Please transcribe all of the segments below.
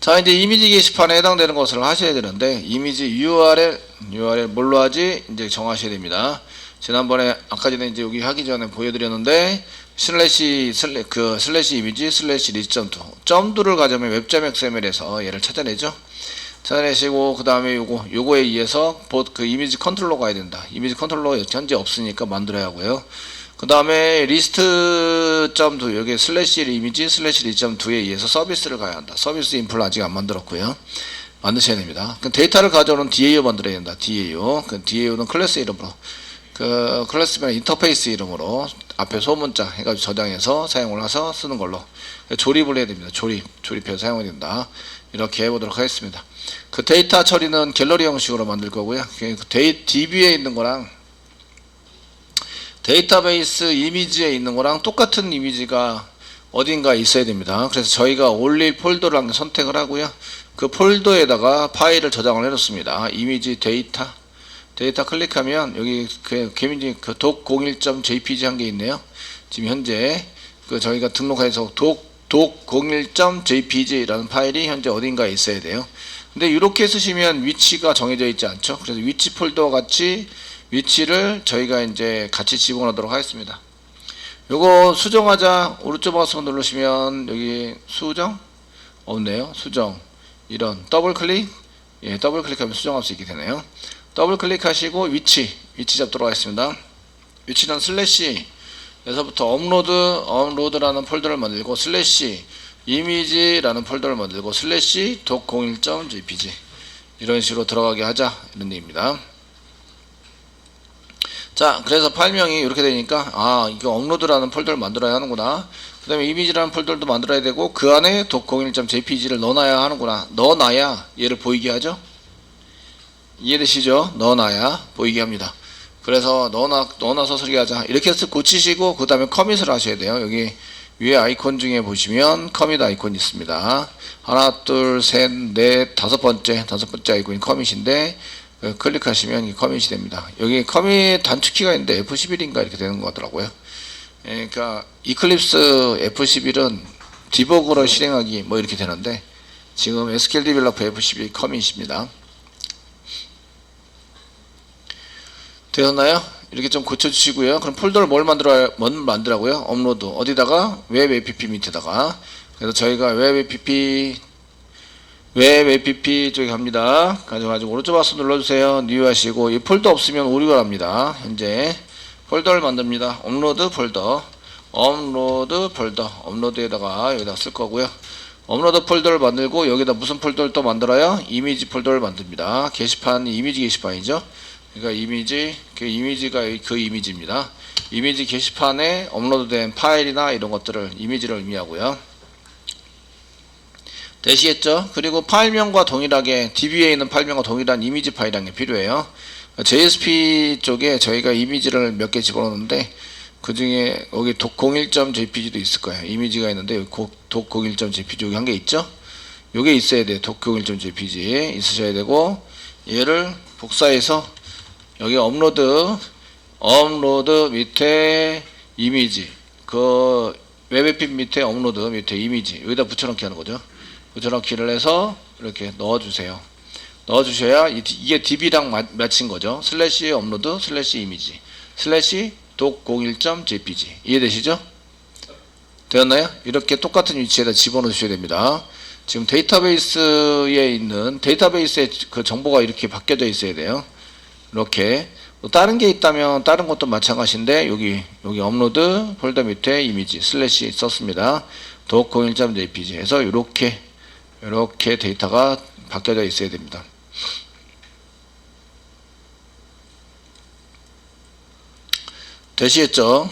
자 이제 이미지 게시판에 해당되는 것을 하셔야 되는데 이미지 URL URL 뭘로 하지 이제 정하셔야 됩니다. 지난번에 아까 전에 이제 여기 하기 전에 보여드렸는데 슬래시 슬래 그 슬래시 이미지 슬래시 리스점투 점두를 가져오면 웹점 XML에서 얘를 찾아내죠. 찾아내시고 그 다음에 요거 요거에 의해서 보- 그 이미지 컨트롤러 가야 된다. 이미지 컨트롤러 현재 없으니까 만들어야 하고요. 그 다음에 리스트 점2 여기 슬래시 이미지 슬래시 리점 2에 의해서 서비스를 가야 한다. 서비스 인플 아직 안 만들었고요. 만드셔야 됩니다. 그 데이터를 가져오는 DAO 만들어야 된다. DAO. 그 DAO는 클래스 이름으로 그 클래스면 인터페이스 이름으로 앞에 소문자 해가지고 저장해서 사용을 해서 쓰는 걸로 조립을 해야 됩니다. 조립 조립해서 사용해야 된다. 이렇게 해보도록 하겠습니다. 그 데이터 처리는 갤러리 형식으로 만들 거고요. 그 데이 DB에 있는 거랑 데이터베이스 이미지에 있는 거랑 똑같은 이미지가 어딘가 있어야 됩니다. 그래서 저희가 올릴 폴더를 선택을 하고요. 그 폴더에다가 파일을 저장을 해놓습니다. 이미지 데이터 데이터 클릭하면 여기 그 개민지 그 doc01.jpg 한 게 있네요. 지금 현재 그 저희가 등록해서 doc doc01.jpg라는 파일이 현재 어딘가에 있어야 돼요. 근데 이렇게 쓰시면 위치가 정해져 있지 않죠. 그래서 위치 폴더와 같이 위치를 저희가 이제 같이 집어넣도록 하겠습니다. 요거 수정하자 오른쪽 마우스 누르시면 여기 수정 없네요. 수정 이런 더블 클릭 예 더블 클릭하면 수정할 수 있게 되네요. 더블 클릭하시고 위치 위치 잡도록 하겠습니다. 위치는 슬래시 에서부터 업로드 업로드라는 폴더를 만들고 슬래시 이미지라는 폴더를 만들고 슬래시 doc01.jpg 이런 식으로 들어가게 하자 이런 얘기입니다. 자, 그래서 파일명이 이렇게 되니까 아, 이거 업로드라는 폴더를 만들어야 하는구나. 그 다음에 이미지라는 폴더도 만들어야 되고 그 안에 doc01.jpg를 넣어놔야 하는구나. 넣어놔야 얘를 보이게 하죠. 이해되시죠? 넣어놔야 보이게 합니다. 그래서 넣어놔 넣어놔서 소리하자 이렇게 해서 고치시고 그 다음에 커밋을 하셔야 돼요. 여기 위에 아이콘 중에 보시면 커밋 아이콘 있습니다. 하나, 둘, 셋, 넷, 다섯 번째 다섯 번째 아이콘이 커밋인데 그 클릭하시면 이 커밋이 됩니다. 여기 커밋 단축키가 있는데 F11인가 이렇게 되는 거 같더라고요. 예, 그러니까 이클립스 F11은 디버그로 실행하기 뭐 이렇게 되는데 지금 SQL 디벨로퍼 F11 커밋입니다. 되었나요? 이렇게 좀 고쳐주시고요. 그럼 폴더를 뭘 만들어야 뭘 만들라고요? 업로드 어디다가 웹 app 밑에다가 그래서 저희가 웹 app 웹 app 쪽에 갑니다. 가져가지고 오른쪽 마우스 눌러주세요. 뉴 하시고 이 폴더 없으면 오류가 납니다. 현재 폴더를 만듭니다. 업로드 폴더 업로드 폴더 업로드에다가 여기다 쓸 거고요. 업로드 폴더를 만들고 여기다 무슨 폴더를 또 만들어요? 이미지 폴더를 만듭니다. 게시판이 이미지 게시판이죠. 그러니까 이미지 그 이미지가 그 이미지입니다. 이미지 게시판에 업로드된 파일이나 이런 것들을 이미지를 의미하고요. 되시겠죠? 그리고 파일명과 동일하게 DB에 있는 파일명과 동일한 이미지 파일이라는 게 필요해요. JSP 쪽에 저희가 이미지를 몇 개 집어넣는데 그 중에 여기 doc01.jpg도 있을 거예요. 이미지가 있는데 여기 doc01.jpg 여기 한 개 있죠? 요게 있어야 돼요. doc01.jpg 있으셔야 되고 얘를 복사해서 여기 업로드 업로드 밑에 이미지 그 웹앱 밑에 업로드 밑에 이미지 여기다 붙여넣기 하는 거죠. 붙여넣기를 해서 이렇게 넣어주세요. 넣어주셔야 이- 이게 DB랑 마- 맞힌 거죠. 슬래시 업로드 슬래시 이미지 슬래시 doc01.jpg 이해되시죠? 되었나요? 이렇게 똑같은 위치에다 집어넣으셔야 됩니다. 지금 데이터베이스에 있는 데이터베이스에 그 정보가 이렇게 바뀌어져 있어야 돼요. 이렇게 또 다른 게 있다면 다른 것도 마찬가지인데 여기 여기 업로드 폴더 밑에 이미지 슬래시 썼습니다. doc01.jpg 해서 이렇게 이렇게 데이터가 바뀌어져 있어야 됩니다. 되시겠죠?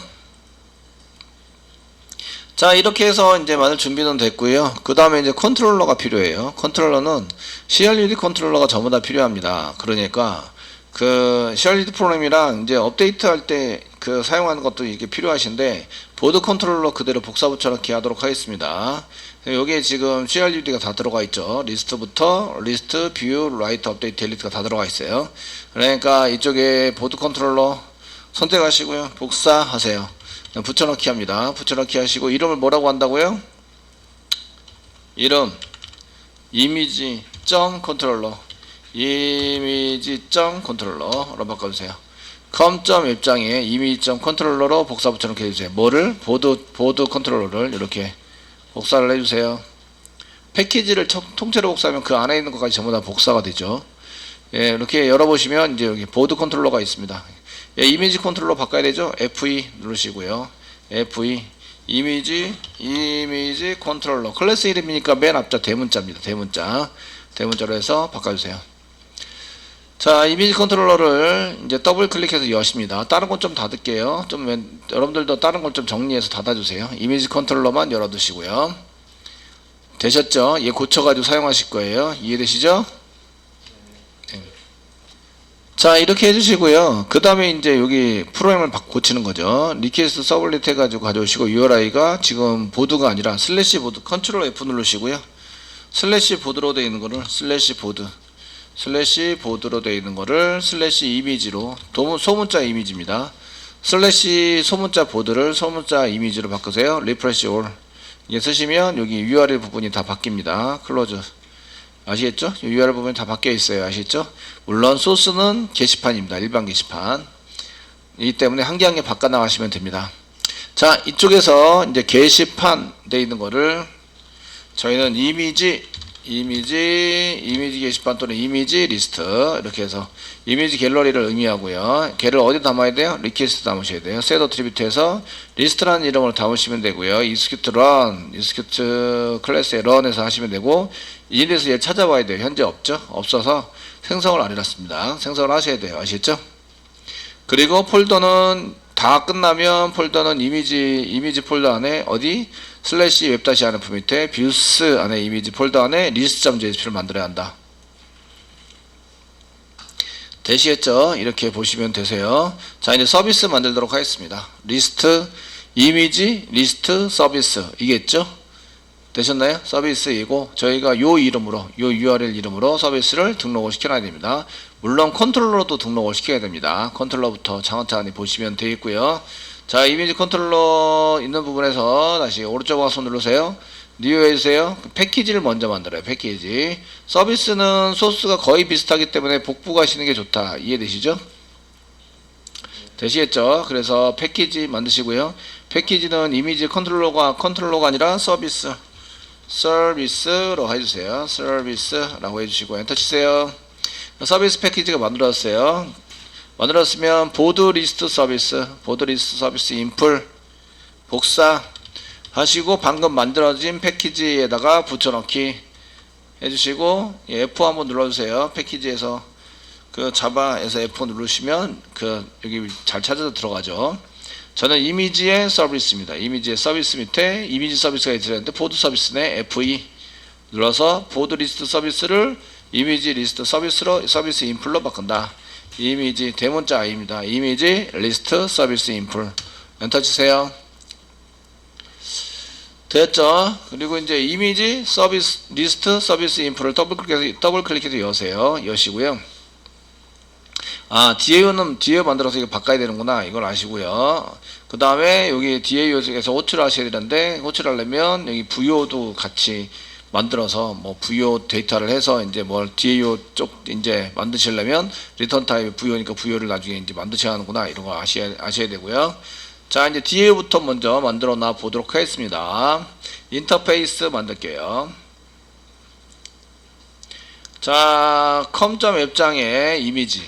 자 이렇게 해서 이제 만들 준비는 됐고요. 그 다음에 이제 컨트롤러가 필요해요. 컨트롤러는 CRUD 컨트롤러가 전부 다 필요합니다. 그러니까 그 CRUD 프로그램이랑 이제 업데이트 할 때 그 사용하는 것도 이게 필요하신데 보드 컨트롤러 그대로 복사 붙여넣기 하도록 하겠습니다. 여기에 지금 CRUD가 다 들어가 있죠. 리스트부터 리스트, 뷰, 라이트, 업데이트, 델리트가 다 들어가 있어요. 그러니까 이쪽에 보드 컨트롤러 선택하시고요. 복사하세요. 붙여넣기 합니다. 붙여넣기 하시고 이름을 뭐라고 한다고요? 이름 이미지 점 컨트롤러 이미지 점 컨트롤러로 바꿔주세요. 컴점 입장에 이미지 점 컨트롤러로 복사 붙여놓게 해주세요. 뭐를 보드 보드 컨트롤러를 이렇게 복사를 해주세요. 패키지를 청- 통째로 복사하면 그 안에 있는 것까지 전부 다 복사가 되죠. 예, 이렇게 열어보시면 이제 여기 보드 컨트롤러가 있습니다. 예, 이미지 컨트롤러 바꿔야 되죠. F2 누르시고요. F2 이미지 이미지 컨트롤러 클래스 이름이니까 맨 앞자 대문자입니다. 대문자 대문자로 해서 바꿔주세요. 자 이미지 컨트롤러를 이제 더블 클릭해서 여십니다. 다른 건 좀 닫을게요. 좀 왼- 여러분들도 다른 걸좀 정리해서 닫아주세요. 이미지 컨트롤러만 열어두시고요. 되셨죠? 얘 고쳐가지고 사용하실 거예요. 이해되시죠? 네. 자 이렇게 해주시고요. 그 다음에 이제 여기 프로그램을 바- 고치는 거죠. 리퀘스트 서블릿 해가지고 가져오시고 URI가 지금 보드가 아니라 슬래시 보드 컨트롤 F 누르시고요. 슬래시 보드로 되어 있는 거를 슬래시 보드 슬래시 보드로 되어 있는 거를 슬래시 이미지로 도문, 소문자 이미지입니다. 슬래시 소문자 보드를 소문자 이미지로 바꾸세요. 리프레시 올 이게 쓰시면 여기 URL 부분이 다 바뀝니다. 클로즈 아시겠죠? 이 URL 부분이 다 바뀌어 있어요. 아시겠죠? 물론 소스는 게시판입니다. 일반 게시판. 이 때문에 한 개 한 개 바꿔 나가시면 됩니다. 자, 이쪽에서 이제 게시판 돼 있는 거를 저희는 이미지 이미지 이미지 게시판 또는 이미지 리스트 이렇게 해서 이미지 갤러리를 의미하고요. 걔를 어디 담아야 돼요? 리퀘스트 담으셔야 돼요. 셋 어트리뷰트에서 리스트라는 이름으로 담으시면 되고요. 이스큐트 런, 이스큐트 클래스에 런에서 하시면 되고 이래서 얘 찾아봐야 돼요. 현재 없죠? 없어서 생성을 안 해놨습니다. 생성을 하셔야 돼요. 아시겠죠? 그리고 폴더는 다 끝나면 폴더는 이미지 이미지 폴더 안에 어디 슬래시 웹 다시 안프 밑에 뷰스 안에 이미지 폴더 안에 리스트.jsp를 만들어야 한다. 되시겠죠? 이렇게 보시면 되세요. 자 이제 서비스 만들도록 하겠습니다. 리스트 이미지 리스트 서비스 이겠죠? 되셨나요? 서비스이고 저희가 요 이름으로 요 URL 이름으로 서비스를 등록을 시켜놔야 됩니다. 물론 컨트롤러도 등록을 시켜야 됩니다. 컨트롤러부터 차근차근히 보시면 되겠고요. 자 이미지 컨트롤러 있는 부분에서 다시 오른쪽 마우스 누르세요. 뉴 해주세요. 패키지를 먼저 만들어요. 패키지. 서비스는 소스가 거의 비슷하기 때문에 복부 가시는 게 좋다. 이해되시죠? 되시겠죠? 그래서 패키지 만드시고요. 패키지는 이미지 컨트롤러가 컨트롤러가 아니라 서비스 서비스로 해주세요. 서비스라고 해주시고 엔터 치세요. 서비스 패키지가 만들어졌어요. 만들었으면 보드 리스트 서비스, 보드 리스트 서비스 인풀 복사 하시고 방금 만들어진 패키지에다가 붙여넣기 해주시고 예, F 한번 눌러주세요. 패키지에서 그 자바에서 F 누르시면 그 여기 잘 찾아서 들어가죠. 저는 이미지의 서비스입니다. 이미지의 서비스 밑에 이미지 서비스가 있는데 보드 서비스네 F2 눌러서 보드 리스트 서비스를 이미지 리스트 서비스로 서비스 인풀로 바꾼다. 이미지 대문자 I입니다. 이미지 리스트 서비스 인풀 엔터 치세요. 됐죠? 그리고 이제 이미지 서비스 리스트 서비스 인풀을 더블 클릭해서 더블 클릭해서 여세요. 여시고요. 아, DAO는 DAO 만들어서 이거 바꿔야 되는구나. 이걸 아시고요. 그 다음에 여기 DAO에서 호출을 하셔야 되는데, 호출하려면 여기 부요도 같이 만들어서 뭐 부요 데이터를 해서 이제 뭘 DAO 쪽 이제 만드시려면 리턴 타입 부요니까 부요를 나중에 이제 만드셔야 하는구나. 이런 거 아셔야, 아셔야 되고요. 자, 이제 DAO부터 먼저 만들어 놔 보도록 하겠습니다. 인터페이스 만들게요. 자, 컴점 웹장에 이미지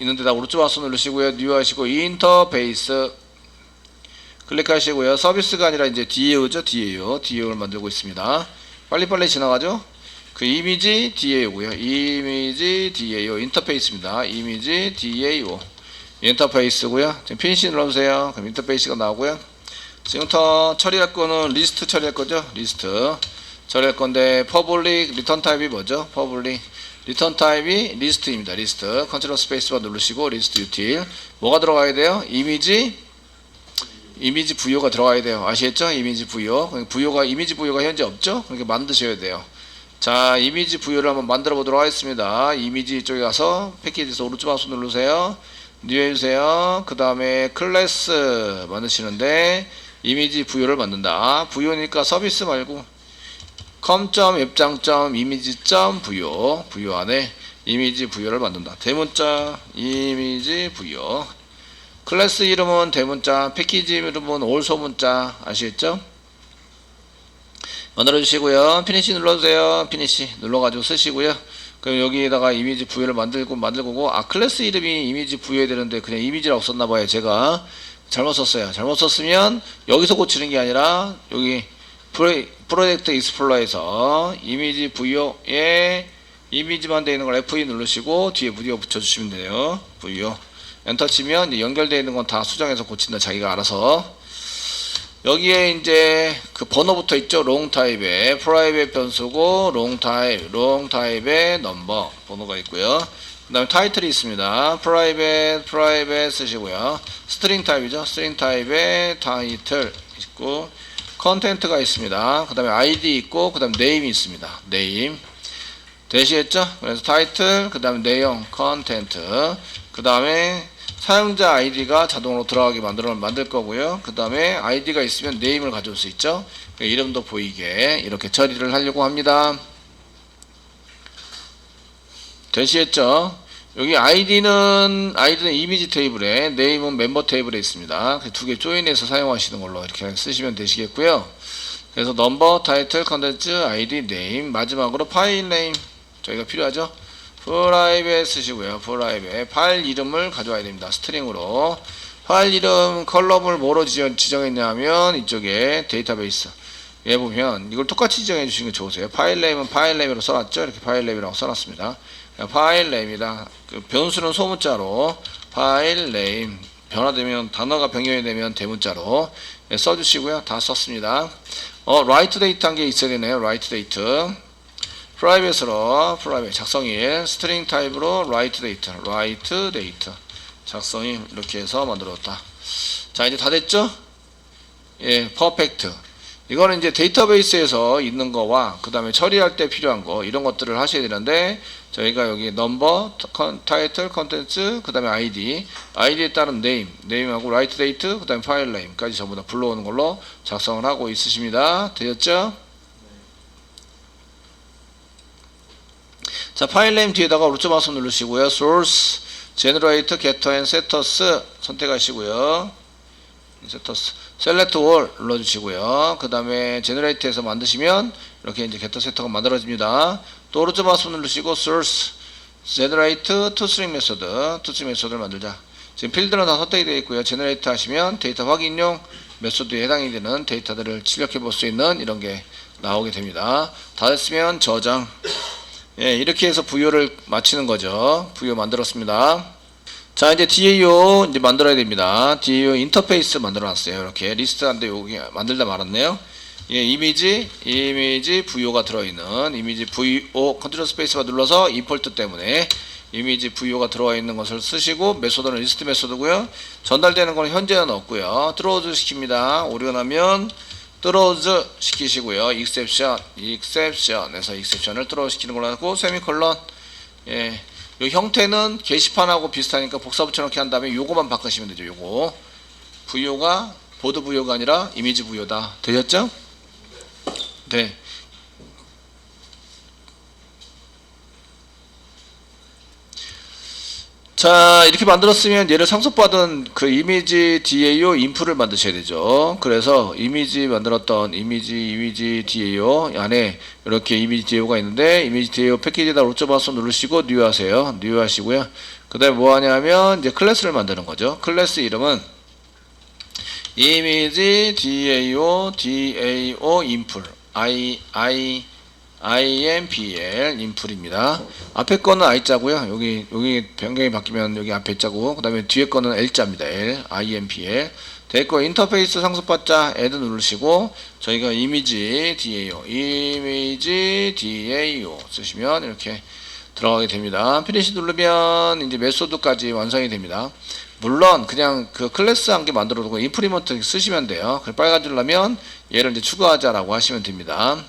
있는 데다 오른쪽 마우스 누르시고요. 뉴 하시고 인터페이스 클릭하시고요. 서비스가 아니라 이제 DAO죠. DAO. DAO를 만들고 있습니다. 빨리빨리 지나가죠. 그 이미지 DAO고요. 이미지 DAO 인터페이스입니다. 이미지 DAO 인터페이스고요. 지금 피니시 눌러주세요. 그럼 인터페이스가 나오고요. 지금부터 처리할 거는 리스트 처리할 거죠. 리스트 처리할 건데 퍼블릭 리턴 타입이 뭐죠? 퍼블릭 리턴 타입이 리스트입니다. 리스트 컨트롤 스페이스바 누르시고 리스트 유틸 뭐가 들어가야 돼요? 이미지 이미지 부여가 들어가야 돼요. 아시겠죠? 이미지 부여. 부여가 이미지 부여가 현재 없죠? 그렇게 만드셔야 돼요. 자, 이미지 부여를 한번 만들어 보도록 하겠습니다. 이미지 쪽에 가서 패키지에서 오른쪽 마우스 누르세요. 뉴 해주세요. 그 다음에 클래스 만드시는데 이미지 부여를 만든다. 부여니까 서비스 말고 com.앱장. 이미지. 부요 부요 안에 이미지 부여를 만든다. 대문자 이미지 부여. 클래스 이름은 대문자, 패키지 이름은 올 소문자 아시겠죠? 만들어 주시고요. 피니시 눌러주세요. 피니시 눌러가지고 쓰시고요. 그럼 여기에다가 이미지 부여를 만들고 만들고 아 클래스 이름이 이미지 부여해야 되는데 그냥 이미지라고 썼나 봐요. 제가 잘못 썼어요. 잘못 썼으면 여기서 고치는 게 아니라 여기 프로- 프로젝트 익스플로어에서 이미지 부여에 이미지만 되어 있는 걸 F2 누르시고 뒤에 무디오 붙여주시면 돼요. 부여 엔터 치면 연결되어 있는 건 다 수정해서 고친다. 자기가 알아서 여기에 이제 그 번호부터 있죠. 롱 타입의 프라이빗 변수고 롱 타입, 롱 타입의 넘버 번호가 있고요. 그다음에 타이틀이 있습니다. 프라이빗, 프라이빗 쓰시고요. 스트링 타입이죠. 스트링 타입의 타이틀 있고 컨텐트가 있습니다. 그다음에 아이디 있고 그다음에 네임이 있습니다. 네임 되시겠죠? 그래서 타이틀, 그다음에 내용, 컨텐트, 그다음에 사용자 아이디가 자동으로 들어가게 만들어 만들 거고요. 그 다음에 아이디가 있으면 네임을 가져올 수 있죠. 그 이름도 보이게 이렇게 처리를 하려고 합니다. 되시겠죠? 여기 아이디는 아이디는 이미지 테이블에 네임은 멤버 테이블에 있습니다. 그두개 조인해서 사용하시는 걸로 이렇게 쓰시면 되시겠고요. 그래서 넘버, 타이틀, 컨텐츠, 아이디, 네임, 마지막으로 파일 네임 저희가 필요하죠. 프라이빗 쓰시고요. 프라이빗 파일 이름을 가져와야 됩니다. 스트링으로 파일 이름 컬럼을 뭐로 지정, 지정했냐면 이쪽에 데이터베이스 얘 보면 이걸 똑같이 지정해 주시는 게 좋으세요. 파일 네임은 파일 네임으로 써놨죠. 이렇게 파일 네임이라고 써놨습니다. 파일 네임이다. 그 변수는 소문자로 파일 네임 변화되면 단어가 변경이 되면 대문자로 예, 써주시고요. 다 썼습니다. 어, write date 한게 있어야 되네요. write date. 프라이빗으로 프라이빗 작성일 스트링 타입으로 write date write date. 작성일 이렇게 해서 만들었다. 자 이제 다 됐죠? 예 퍼펙트 이거는 이제 데이터베이스에서 있는 거와 그 다음에 처리할 때 필요한 거 이런 것들을 하셔야 되는데 저희가 여기 넘버 타이틀 컨텐츠 그 다음에 아이디 아이디에 따른 네임 네임하고 write date 그 다음에 파일 네임까지 전부 다 불러오는 걸로 작성을 하고 있으십니다. 되셨죠 자, 파일 네임 뒤에다가 오른쪽 마우스 누르시고요. source, generate, getter and setters 선택하시고요. setters, select all 눌러주시고요. 그 다음에 generate에서 만드시면 이렇게 이제 getter setter가 만들어집니다. 또 오른쪽 마우스 누르시고 source, generate, toString method, toString method를 만들자. 지금 필드는 다 선택이 되어 있고요. generate 하시면 데이터 확인용 메소드에 해당이 되는 데이터들을 출력해 볼 수 있는 이런 게 나오게 됩니다. 다 됐으면 저장. 예, 이렇게 해서 부여를 마치는 거죠. 부여 만들었습니다. 자, 이제 DAO 이제 만들어야 됩니다. DAO 인터페이스 만들어 놨어요. 이렇게 리스트한데 여기 만들다 말았네요. 예, 이미지, 이미지 부여가 들어있는 이미지 VO 컨트롤 스페이스바 눌러서 임포트 때문에 이미지 VO가 들어와 있는 것을 쓰시고 메소드는 리스트 메소드고요. 전달되는 건 현재는 없고요. 들어오즈 시킵니다. 오류가 나면 뚫어즈 시키시고요. exception, exception에서 exception을 뚫어 시키는 걸로 하고 세미콜론. 예. 요 형태는 게시판하고 비슷하니까 복사 붙여넣기 한 다음에 요거만 바꾸시면 되죠. 요거. 부여가 보드 부여가 아니라 이미지 부여다. 되셨죠? 네. 자 이렇게 만들었으면 얘를 상속받은 그 이미지 DAO 인프를 만드셔야 되죠. 그래서 이미지 만들었던 이미지 이미지 DAO 안에 이렇게 이미지 DAO가 있는데 이미지 DAO 패키지에다 로쩌바서 누르시고 뉴 하세요. 뉴 하시고요. 그 다음에 뭐 하냐면 이제 클래스를 만드는 거죠. 클래스 이름은 이미지 DAO DAO 인풀 I I IMPL 인풀입니다. 앞에 거는 I자고요. 여기 여기 변경이 바뀌면 여기 앞에 자고 그다음에 뒤에 거는 L자입니다. L IMPL. 됐고 인터페이스 상속받자 add 누르시고 저희가 이미지 DAO 이미지 DAO 쓰시면 이렇게 들어가게 됩니다. 피니시 누르면 이제 메소드까지 완성이 됩니다. 물론 그냥 그 클래스 한 개 만들어 두고 인프리먼트 쓰시면 돼요. 그 빨간 줄 나면 얘를 이제 추가하자라고 하시면 됩니다.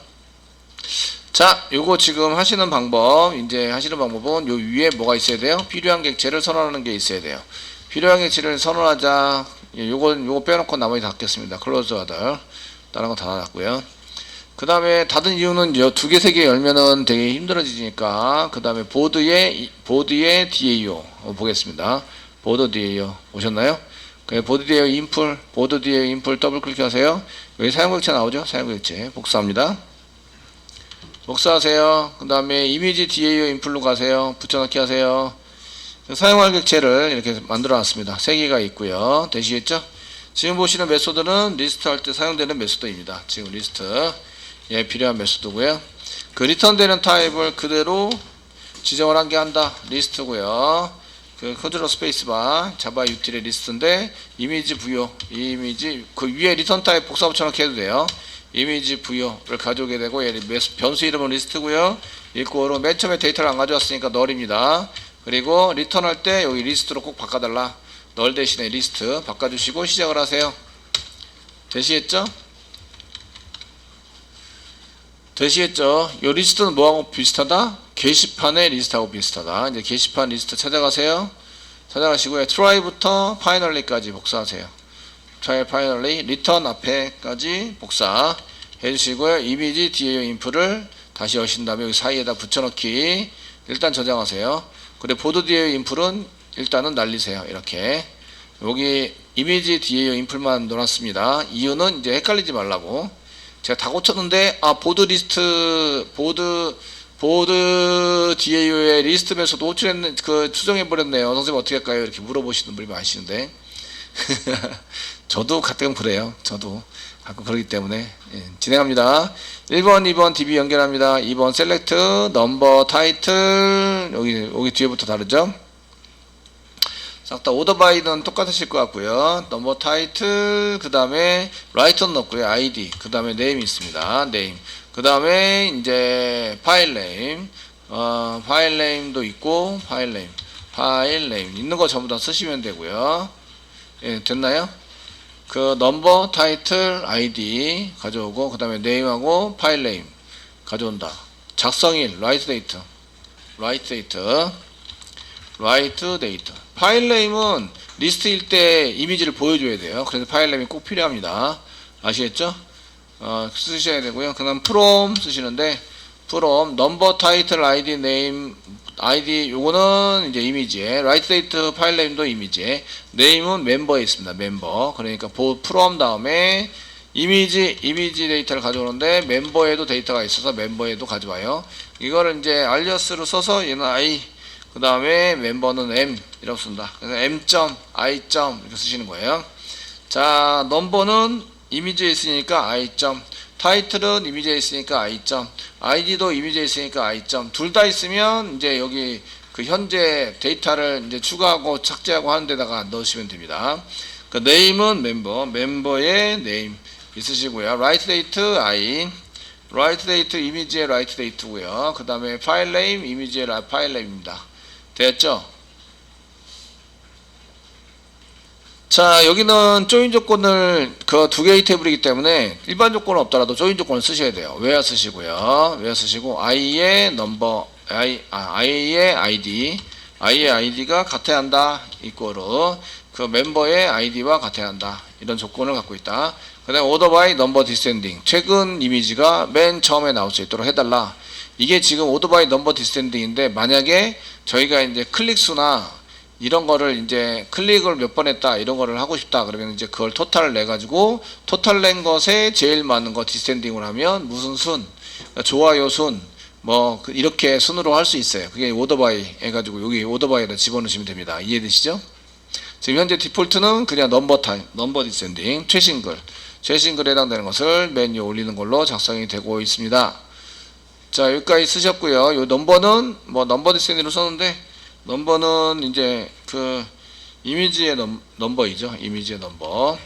자, 요거 지금 하시는 방법, 이제 하시는 방법은 요 위에 뭐가 있어야 돼요? 필요한 객체를 선언하는 게 있어야 돼요. 필요한 객체를 선언하자. 예, 요거, 요거 빼놓고 나머지 다 겠습니다. 클로즈 하들. 다른 거다 놨고요. 그 다음에 닫은 이유는 두 개, 세 개 열면은 되게 힘들어지니까 그 다음에 보드에 이- 보드에 DAO 어, 보겠습니다. 보드 DAO 오셨나요? 그 보드 DAO 인풀 보드 DAO 인풀 더블 클릭하세요. 여기 사용객체 나오죠? 사용객체 복사합니다. 복사하세요. 그 다음에 이미지 DAO 인풀로 가세요. 붙여넣기 하세요. 사용할 객체를 이렇게 만들어 놨습니다. 세 개가 있고요. 되시겠죠? 지금 보시는 메소드는 리스트 할 때 사용되는 메소드입니다. 지금 리스트 예 필요한 메소드고요. 그 리턴되는 타입을 그대로 지정을 한 게 한다. 리스트고요. 그 컨트롤 스페이스바 자바 유틸의 리스트인데 이미지 부여 이미지 그 위에 리턴 타입 복사 붙여넣기 해도 돼요. 이미지 부여를 가져오게 되고 변수 이름은 리스트고요. 읽고로 맨 처음에 데이터를 안 가져왔으니까 널입니다. 그리고 리턴할 때 여기 리스트로 꼭 바꿔달라. 널 대신에 리스트 바꿔주시고 시작을 하세요. 되시겠죠? 되시겠죠? 이 리스트는 뭐하고 비슷하다? 게시판의 리스트하고 비슷하다. 이제 게시판 리스트 찾아가세요. 찾아가시고요. try부터 finally까지 복사하세요. Try finally, return 앞에까지 복사 해주시고요. 이미지 DAO 인프를 다시 여신 다음에 여기 사이에다 붙여넣기 일단 저장하세요. 그리고 보드 DAO 인풀은 일단은 날리세요. 이렇게 여기 이미지 DAO 인풀만 넣어놨습니다. 이유는 이제 헷갈리지 말라고 제가 다 고쳤는데 아 보드 리스트 보드 보드 DAO의 리스트 메소드 호출했는 그 수정해 버렸네요. 선생님 어떻게 할까요? 이렇게 물어보시는 분이 많으시는데 저도 가끔 그래요. 저도 가끔 그러기 때문에 예, 진행합니다. 1번, 2번 DB 연결합니다. 2번 셀렉트 넘버 타이틀 여기 여기 뒤에부터 다르죠? 싹 다 오더 바이는 똑같으실 것 같고요. 넘버 타이틀 그 다음에 라이터는 없고요. 아이디 그 다음에 네임 있습니다. 네임 그 다음에 이제 파일 네임 어, 파일 네임도 있고 파일 네임 파일 네임 있는 거 전부 다 쓰시면 되고요. 예, 됐나요? 그 넘버 타이틀 아이디 가져오고 그 다음에 네임하고 파일 네임 가져온다. 작성일 라이트 데이터 라이트 데이터 라이트 데이터 파일 네임은 리스트일 때 이미지를 보여줘야 돼요. 그래서 파일 네임이 꼭 필요합니다. 아시겠죠? 어, 쓰셔야 되고요. 그 다음 from 쓰시는데 from 넘버 타이틀 아이디 네임 아이디 요거는 이제 이미지에 라이트 데이트 파일 네임도 이미지에 네임은 멤버에 있습니다. 멤버 그러니까 보 from 다음에 이미지 이미지 데이터를 가져오는데 멤버에도 데이터가 있어서 멤버에도 가져와요. 이거를 이제 알리아스로 써서 얘는 i 그 다음에 멤버는 m 이라고 쓴다. 그래서 m i 이렇게 쓰시는 거예요. 자 넘버는 이미지에 있으니까 i 타이틀은 이미지에 있으니까 i 아이디도 이미지에 있으니까 i 둘다 있으면 이제 여기 그 현재 데이터를 이제 추가하고 삭제하고 하는 데다가 넣으시면 됩니다. 그 네임은 멤버 멤버의 네임 있으시고요. 라이트 데이트 i 라이트 데이트 이미지의 라이트 데이트고요. 그 다음에 파일 네임 이미지의 라- 파일 네임입니다. 됐죠? 자 여기는 조인 조건을 그 두 개의 테이블이기 때문에 일반 조건은 없더라도 조인 조건을 쓰셔야 돼요. 외야 쓰시고요. 외야 쓰시고 i의 넘버 i 아, i의 id i의 id가 같아야 한다 이꼬로 그 멤버의 id와 같아야 한다 이런 조건을 갖고 있다. 그다음 order by number descending 최근 이미지가 맨 처음에 나올 수 있도록 해달라. 이게 지금 order by number descending인데 만약에 저희가 이제 클릭 수나 이런 거를 이제 클릭을 몇 번 했다 이런 거를 하고 싶다 그러면 이제 그걸 토탈을 내 가지고 토탈 낸 것에 제일 많은 거 디센딩을 하면 무슨 순? 좋아요 순뭐 이렇게 순으로 할 수 있어요. 그게 오더바이 해가지고 여기 오더바이에다 집어넣으시면 됩니다. 이해되시죠? 지금 현재 디폴트는 그냥 넘버 타임 넘버 디센딩 최신 글. 최신 글에 해당되는 것을 메뉴 올리는 걸로 작성이 되고 있습니다. 자 여기까지 쓰셨고요. 요 넘버는 뭐 넘버 디센딩으로 썼는데 넘버는 이제 그 이미지의 넘, 넘버이죠. 이미지의 넘버.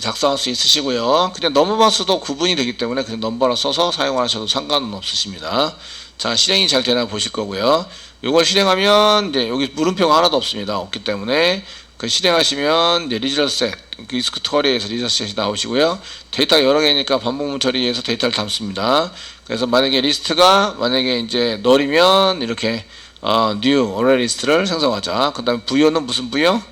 작성할 수 있으시고요. 그냥 넘버만 써도 구분이 되기 때문에 그냥 넘버라 써서 사용하셔도 상관은 없으십니다. 자, 실행이 잘 되나 보실 거고요. 이걸 실행하면 이제 여기 물음표가 하나도 없습니다. 없기 때문에 그 실행하시면 이제 리저트 셋, 리스크 처리에서 리저트 셋이 나오시고요. 데이터가 여러 개니까 반복문 처리해서 데이터를 담습니다. 그래서 만약에 리스트가 만약에 이제 널이면 이렇게 어, new array 리스트를 생성하자. 그다음에 부여는 무슨 부여?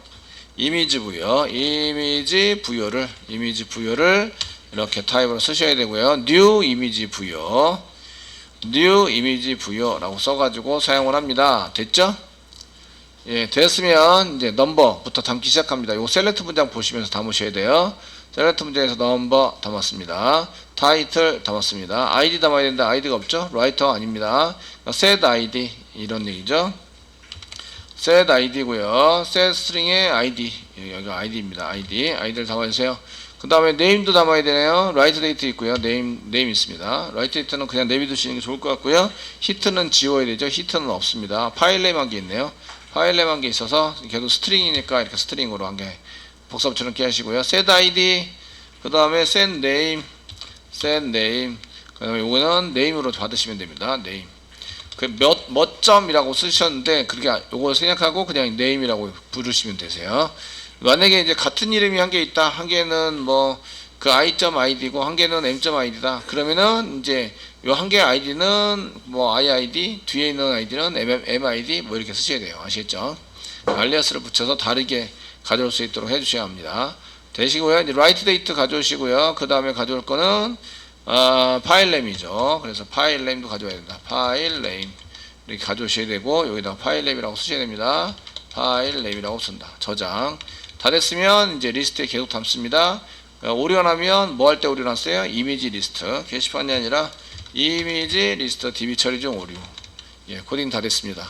이미지 부여. 이미지 부여를 이미지 부여를 이렇게 타입으로 쓰셔야 되고요. new 이미지 부여, new 이미지 부여라고 써가지고 사용을 합니다. 됐죠? 예, 됐으면 이제 넘버부터 담기 시작합니다. 요 셀렉트 문장 보시면서 담으셔야 돼요. 셀렉트 문장에서 넘버 담았습니다. 타이틀 담았습니다. 아이디 담아야 되는데 아이디가 없죠? 라이터 아닙니다. set id 이런 얘기죠. set id고요. set string의 id 여기가 id입니다. id 아이디를 담아주세요. 그 다음에 name도 담아야 되네요. write date 있고요. name name 있습니다. write date는 그냥 내비두시는 게 좋을 것 같고요. hit는 지워야 되죠. hit는 없습니다. 파일 name 한게 있네요. 파일 name 한게 있어서 계속 스트링이니까 이렇게 스트링으로 한게끼 하시고요. set id 그 다음에 set name set name 그 다음에 이거는 name으로 받으시면 됩니다. name 그몇 몇 점이라고 쓰셨는데 그렇게 요거 생략하고 그냥 name이라고 부르시면 되세요. 만약에 이제 같은 이름이 한 개 있다. 한 개는 뭐 그 i.id고 한 개는 m.id다. 그러면은 이제 요 한 개의 id는 뭐 iid 뒤에 있는 id는 m, mid 뭐 이렇게 쓰셔야 돼요. 아시겠죠? 알리아스를 붙여서 다르게 가져올 수 있도록 해주셔야 합니다. 되시고요. 이제 write date 가져오시고요. 그 다음에 가져올 거는 아, 파일 네임이죠. 그래서 파일 네임도 가져와야 된다. 파일 네임 이렇게 가져오셔야 되고 여기다가 파일 네임이라고 쓰셔야 됩니다. 파일 네임이라고 쓴다. 저장 다 됐으면 이제 리스트에 계속 담습니다. 어, 오류하면 뭐 할 때 오류를 써요? 이미지 리스트 게시판이 아니라 이미지 리스트 DB 처리 중 오류 예 코딩 다 됐습니다.